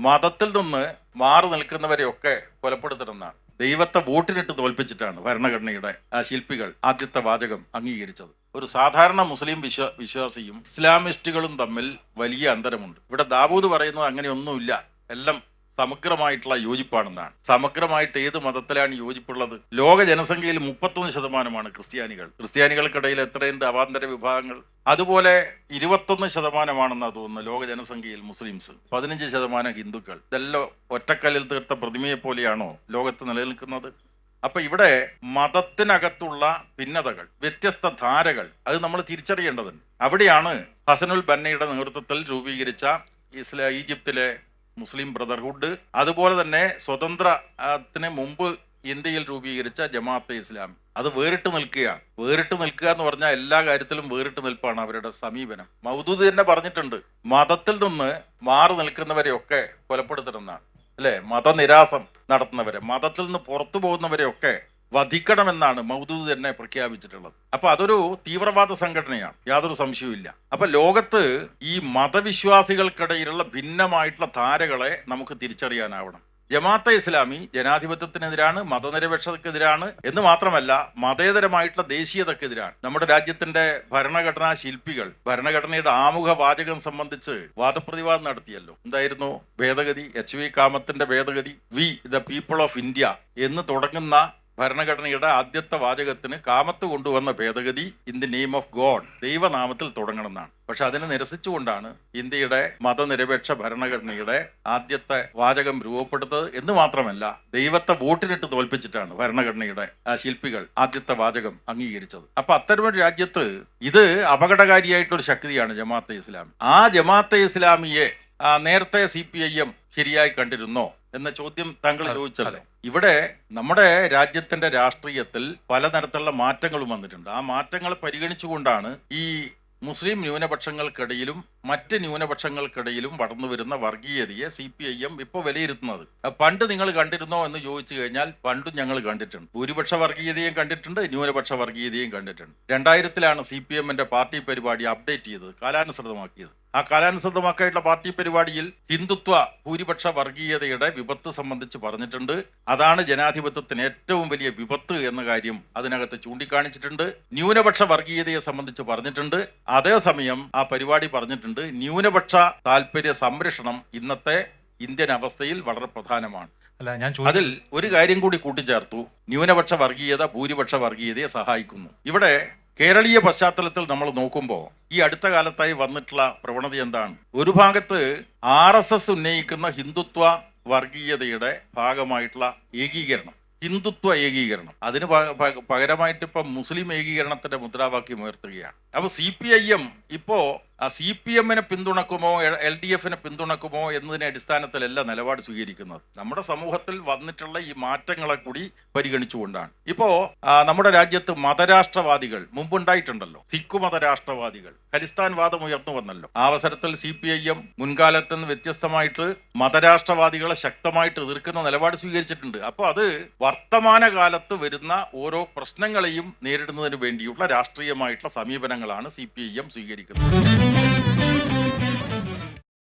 മതത്തിൽ നിന്ന് മാറി നിൽക്കുന്നവരെയൊക്കെ കൊലപ്പെടുത്തണമെന്നാണ്. ദൈവത്തെ വോട്ടിനിട്ട് തോൽപ്പിച്ചിട്ടാണ് ഭരണഘടനയുടെ ആ ശില്പികൾ ആദ്യത്തെ വാചകം അംഗീകരിച്ചത്. ഒരു സാധാരണ മുസ്ലിം വിശ്വ വിശ്വാസിയും ഇസ്ലാമിസ്റ്റുകളും തമ്മിൽ വലിയ അന്തരമുണ്ട്. ഇവിടെ ദാവൂദ് പറയുന്നത് അങ്ങനെയൊന്നുമില്ല. എല്ലാം സമഗ്രമായിട്ടുള്ള യോജിപ്പാണെന്നാണ്. സമഗ്രമായിട്ട് ഏത് മതത്തിലാണ് യോജിപ്പുള്ളത്? ലോക ജനസംഖ്യയിൽ മുപ്പത്തൊന്ന് ശതമാനമാണ് ക്രിസ്ത്യാനികൾ. ക്രിസ്ത്യാനികൾക്കിടയിൽ എത്രയുണ്ട്? അവാന്തര വിഭാഗങ്ങൾ. അതുപോലെ ഇരുപത്തൊന്ന് ശതമാനമാണെന്നാണ് തോന്നുന്നത് ലോക ജനസംഖ്യയിൽ മുസ്ലിംസ്. പതിനഞ്ച് ശതമാനം ഹിന്ദുക്കൾ. ഇതെല്ലാം ഒറ്റക്കല്ലിൽ തീർത്ത പ്രതിമയെ പോലെയാണോ ലോകത്ത് നിലനിൽക്കുന്നത്? അപ്പൊ ഇവിടെ മതത്തിനകത്തുള്ള ഭിന്നതകൾ വ്യത്യസ്ത ധാരകൾ അത് നമ്മൾ തിരിച്ചറിയേണ്ടതുണ്ട്. അവിടെയാണ് ഹസനുൽ ബന്നയുടെ നേതൃത്വത്തിൽ രൂപീകരിച്ച ഇസ്ലാ ഈജിപ്തിലെ മുസ്ലിം ബ്രദർഹുഡ്. അതുപോലെ തന്നെ സ്വതന്ത്രത്തിന് മുമ്പ് ഇന്ത്യയിൽ രൂപീകരിച്ച ജമാഅത്തെ ഇസ്ലാമി. അത് വേറിട്ട് നിൽക്കുകയാണ്. വേറിട്ട് നിൽക്കുക എന്ന് പറഞ്ഞാൽ എല്ലാ കാര്യത്തിലും വേറിട്ട് നിൽപ്പാണ് അവരുടെ സമീപനം. മൗദൂദ് തന്നെ പറഞ്ഞിട്ടുണ്ട് മതത്തിൽ നിന്ന് മാറി നിൽക്കുന്നവരെയൊക്കെ കൊലപ്പെടുത്തണമെന്നാണ് അല്ലെ? മതനിരാസം നടത്തുന്നവരെ മതത്തിൽ നിന്ന് പുറത്തു പോകുന്നവരെയൊക്കെ വധിക്കണമെന്നാണ് മൗദൂദ് തന്നെ പ്രഖ്യാപിച്ചിട്ടുള്ളത്. അപ്പൊ അതൊരു തീവ്രവാദ സംഘടനയാണ്. യാതൊരു സംശയവുമില്ല. അപ്പൊ ലോകത്ത് ഈ മതവിശ്വാസികൾക്കിടയിലുള്ള ഭിന്നമായിട്ടുള്ള ധാരകളെ നമുക്ക് തിരിച്ചറിയാനാവണം. ജമാഅത്തെ ഇസ്ലാമി ജനാധിപത്യത്തിനെതിരാണ് മതനിരപേക്ഷതക്കെതിരാണ് എന്ന് മാത്രമല്ല മതേതരമായിട്ടുള്ള ദേശീയതക്കെതിരാണ്. നമ്മുടെ രാജ്യത്തിന്റെ ഭരണഘടനാ ശില്പികൾ ഭരണഘടനയുടെ ആമുഖ വാചകം സംബന്ധിച്ച് വാദപ്രതിവാദം നടത്തിയല്ലോ. എന്തായിരുന്നു? ഭേദഗതി എച്ച് വി കാമത്തിന്റെ ഭേദഗതി we the people of India എന്ന് തുടങ്ങുന്ന ഭരണഘടനയുടെ ആദ്യത്തെ വാചകത്തിന് കാമത്ത് കൊണ്ടുവന്ന ഭേദഗതി in the name of God ദൈവനാമത്തിൽ തുടങ്ങണമെന്നാണ്. പക്ഷെ അതിനെ നിരസിച്ചുകൊണ്ടാണ് ഇന്ത്യയുടെ മതനിരപേക്ഷ ഭരണഘടനയുടെ ആദ്യത്തെ വാചകം രൂപപ്പെടുത്തത് എന്ന് മാത്രമല്ല ദൈവത്തെ വോട്ടിനിട്ട് തോൽപ്പിച്ചിട്ടാണ് ഭരണഘടനയുടെ ശില്പികൾ ആദ്യത്തെ വാചകം അംഗീകരിച്ചത്. അപ്പൊ അത്തരമൊരു രാജ്യത്ത് ഇത് അപകടകാരിയായിട്ടൊരു ശക്തിയാണ് ജമാഅത്തെ ഇസ്ലാമി. ആ ജമാഅത്തെ ഇസ്ലാമിയെ നേരത്തെ സി പി ഐ എം ശരിയായി കണ്ടിരുന്നോ? എന്ന ചോദ്യം താങ്കൾ ചോദിച്ചല്ലോ. ഇവിടെ നമ്മുടെ രാജ്യത്തിന്റെ രാഷ്ട്രീയത്തിൽ പലതരത്തിലുള്ള മാറ്റങ്ങളും വന്നിട്ടുണ്ട്. ആ മാറ്റങ്ങൾ പരിഗണിച്ചുകൊണ്ടാണ് ഈ മുസ്ലിം ന്യൂനപക്ഷങ്ങൾക്കിടയിലും മറ്റ് ന്യൂനപക്ഷങ്ങൾക്കിടയിലും വളർന്നു വരുന്ന വർഗീയതയെ സി പി ഐ എം ഇപ്പോൾ വിലയിരുത്തുന്നത്. പണ്ട് നിങ്ങൾ കണ്ടിരുന്നോ എന്ന് ചോദിച്ചു കഴിഞ്ഞാൽ പണ്ടും ഞങ്ങൾ കണ്ടിട്ടുണ്ട്. ഭൂരിപക്ഷ വർഗീയതയും കണ്ടിട്ടുണ്ട് ന്യൂനപക്ഷ വർഗീയതയും കണ്ടിട്ടുണ്ട്. രണ്ടായിരത്തിലാണ് സി പി എമ്മിന്റെ പാർട്ടി പരിപാടി അപ്ഡേറ്റ് ചെയ്തത് കാലാനുസൃതമാക്കിയത്. ആ കാലാനുസൃതമാക്കായിട്ടുള്ള പാർട്ടി പരിപാടിയിൽ ഹിന്ദുത്വ ഭൂരിപക്ഷ വർഗീയതയുടെ വിപത്ത് സംബന്ധിച്ച് പറഞ്ഞിട്ടുണ്ട്. അതാണ് ജനാധിപത്യത്തിന് ഏറ്റവും വലിയ വിപത്ത് എന്ന കാര്യം അതിനകത്ത് ചൂണ്ടിക്കാണിച്ചിട്ടുണ്ട്. ന്യൂനപക്ഷ വർഗീയതയെ സംബന്ധിച്ച് പറഞ്ഞിട്ടുണ്ട്. അതേസമയം ആ പരിപാടി പറഞ്ഞിട്ടുണ്ട് ന്യൂനപക്ഷ താല്പര്യ സംരക്ഷണം ഇന്നത്തെ ഇന്ത്യൻ അവസ്ഥയിൽ വളരെ പ്രധാനമാണ്. അല്ല ഞാൻ അതിൽ ഒരു കാര്യം കൂടി കൂട്ടിച്ചേർത്തു. ന്യൂനപക്ഷ വർഗീയത ഭൂരിപക്ഷ വർഗീയതയെ സഹായിക്കുന്നു. ഇവിടെ കേരളീയ പശ്ചാത്തലത്തിൽ നമ്മൾ നോക്കുമ്പോൾ ഈ അടുത്ത കാലത്തായി വന്നിട്ടുള്ള പ്രവണത എന്താണ്? ഒരു ഭാഗത്ത് ആർ എസ് എസ് ഉന്നയിക്കുന്ന ഹിന്ദുത്വ വർഗീയതയുടെ ഭാഗമായിട്ടുള്ള ഏകീകരണം ഹിന്ദുത്വ ഏകീകരണം. അതിന് പക- പക- പകരമായിട്ട് ഇപ്പം മുസ്ലിം ഏകീകരണത്തിന്റെ മുദ്രാവാക്യം ഉയർത്തുകയാണ്. അപ്പൊ സി പി ഐ എം ഇപ്പോ ആ സി പി എമ്മിനെ പിന്തുണക്കുമോ എൽ ഡി എഫിനെ പിന്തുണക്കുമോ എന്നതിനെ അടിസ്ഥാനത്തിലല്ല നിലപാട് സ്വീകരിക്കുന്നത്. നമ്മുടെ സമൂഹത്തിൽ വന്നിട്ടുള്ള ഈ മാറ്റങ്ങളെ കൂടി പരിഗണിച്ചുകൊണ്ടാണ്. ഇപ്പോ ആ, നമ്മുടെ രാജ്യത്ത് മതരാഷ്ട്രവാദികൾ മുമ്പുണ്ടായിട്ടുണ്ടല്ലോ. സിഖ് മതരാഷ്ട്രവാദികൾ. ഖലിസ്ഥാൻ വാദം ഉയർന്നു വന്നല്ലോ. ആ അവസരത്തിൽ സി പി ഐ എം മുൻകാലത്ത് നിന്ന് വ്യത്യസ്തമായിട്ട് മതരാഷ്ട്രവാദികളെ ശക്തമായിട്ട് എതിർക്കുന്ന നിലപാട് സ്വീകരിച്ചിട്ടുണ്ട്. അപ്പോൾ അത് വർത്തമാനകാലത്ത് വരുന്ന ഓരോ പ്രശ്നങ്ങളെയും നേരിടുന്നതിന് വേണ്ടിയുള്ള രാഷ്ട്രീയമായിട്ടുള്ള തീരുമാനങ്ങളാണ് സി പി ഐ എം സ്വീകരിക്കുന്നത്